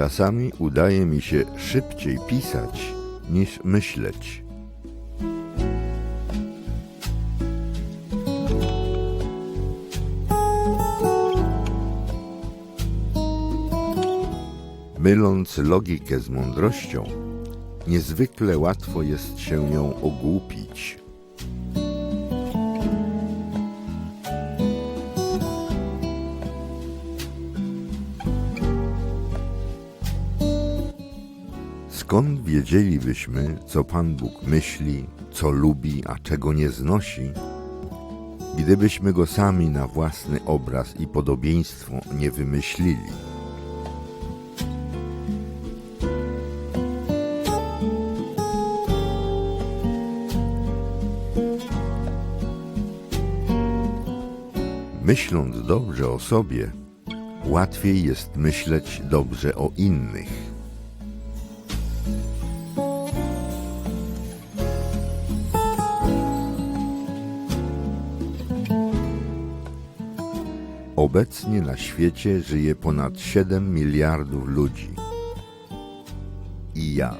Czasami udaje mi się szybciej pisać niż myśleć. Myląc logikę z mądrością, niezwykle łatwo jest się ją ogłupić. Skąd wiedzielibyśmy, co Pan Bóg myśli, co lubi, a czego nie znosi, gdybyśmy go sami na własny obraz i podobieństwo nie wymyślili? Myśląc dobrze o sobie, łatwiej jest myśleć dobrze o innych. Obecnie na świecie żyje ponad 7 miliardów ludzi. I ja.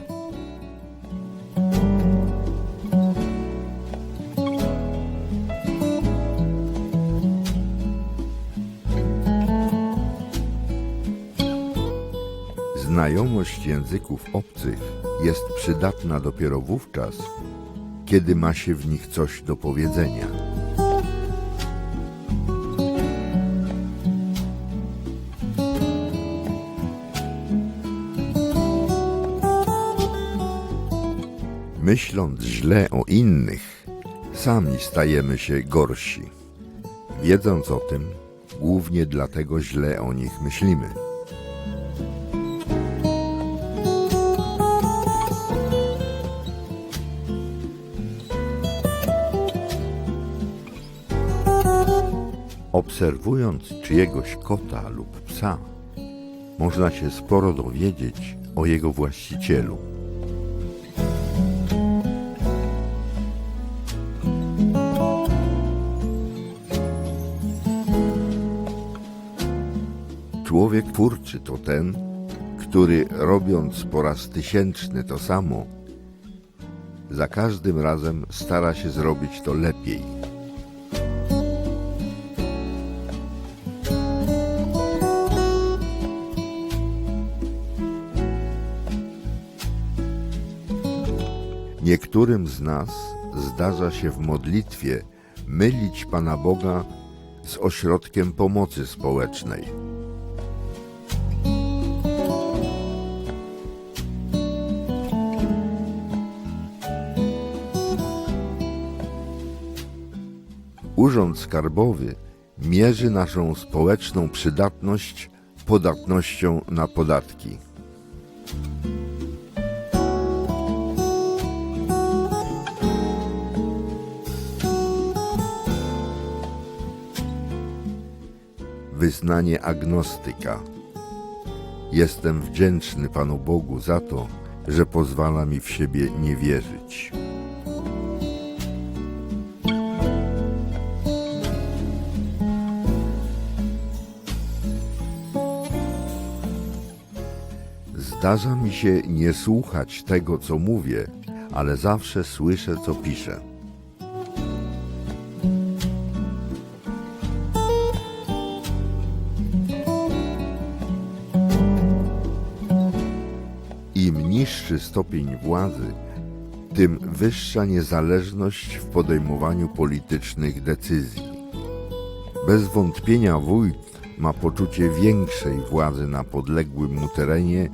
Znajomość języków obcych jest przydatna dopiero wówczas, kiedy ma się w nich coś do powiedzenia. Myśląc źle o innych, sami stajemy się gorsi. Wiedząc o tym, głównie dlatego źle o nich myślimy. Obserwując czyjegoś kota lub psa, można się sporo dowiedzieć o jego właścicielu. Człowiek twórczy to ten, który robiąc po raz tysięczny to samo, za każdym razem stara się zrobić to lepiej. Niektórym z nas zdarza się w modlitwie mylić Pana Boga z ośrodkiem pomocy społecznej. Urząd Skarbowy mierzy naszą społeczną przydatność podatnością na podatki. Wyznanie agnostyka. Jestem wdzięczny Panu Bogu za to, że pozwala mi w siebie nie wierzyć. Zdarza mi się nie słuchać tego, co mówię, ale zawsze słyszę, co piszę. Im niższy stopień władzy, tym wyższa niezależność w podejmowaniu politycznych decyzji. Bez wątpienia wójt ma poczucie większej władzy na podległym mu terenie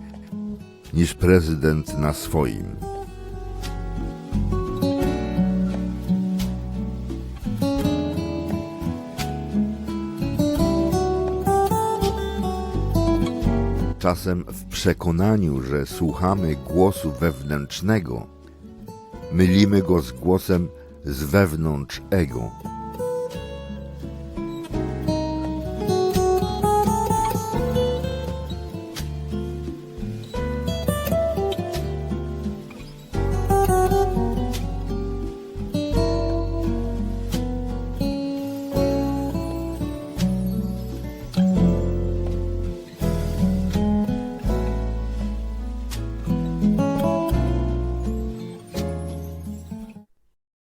niż prezydent na swoim. Czasem w przekonaniu, że słuchamy głosu wewnętrznego, mylimy go z głosem z wewnątrz ego.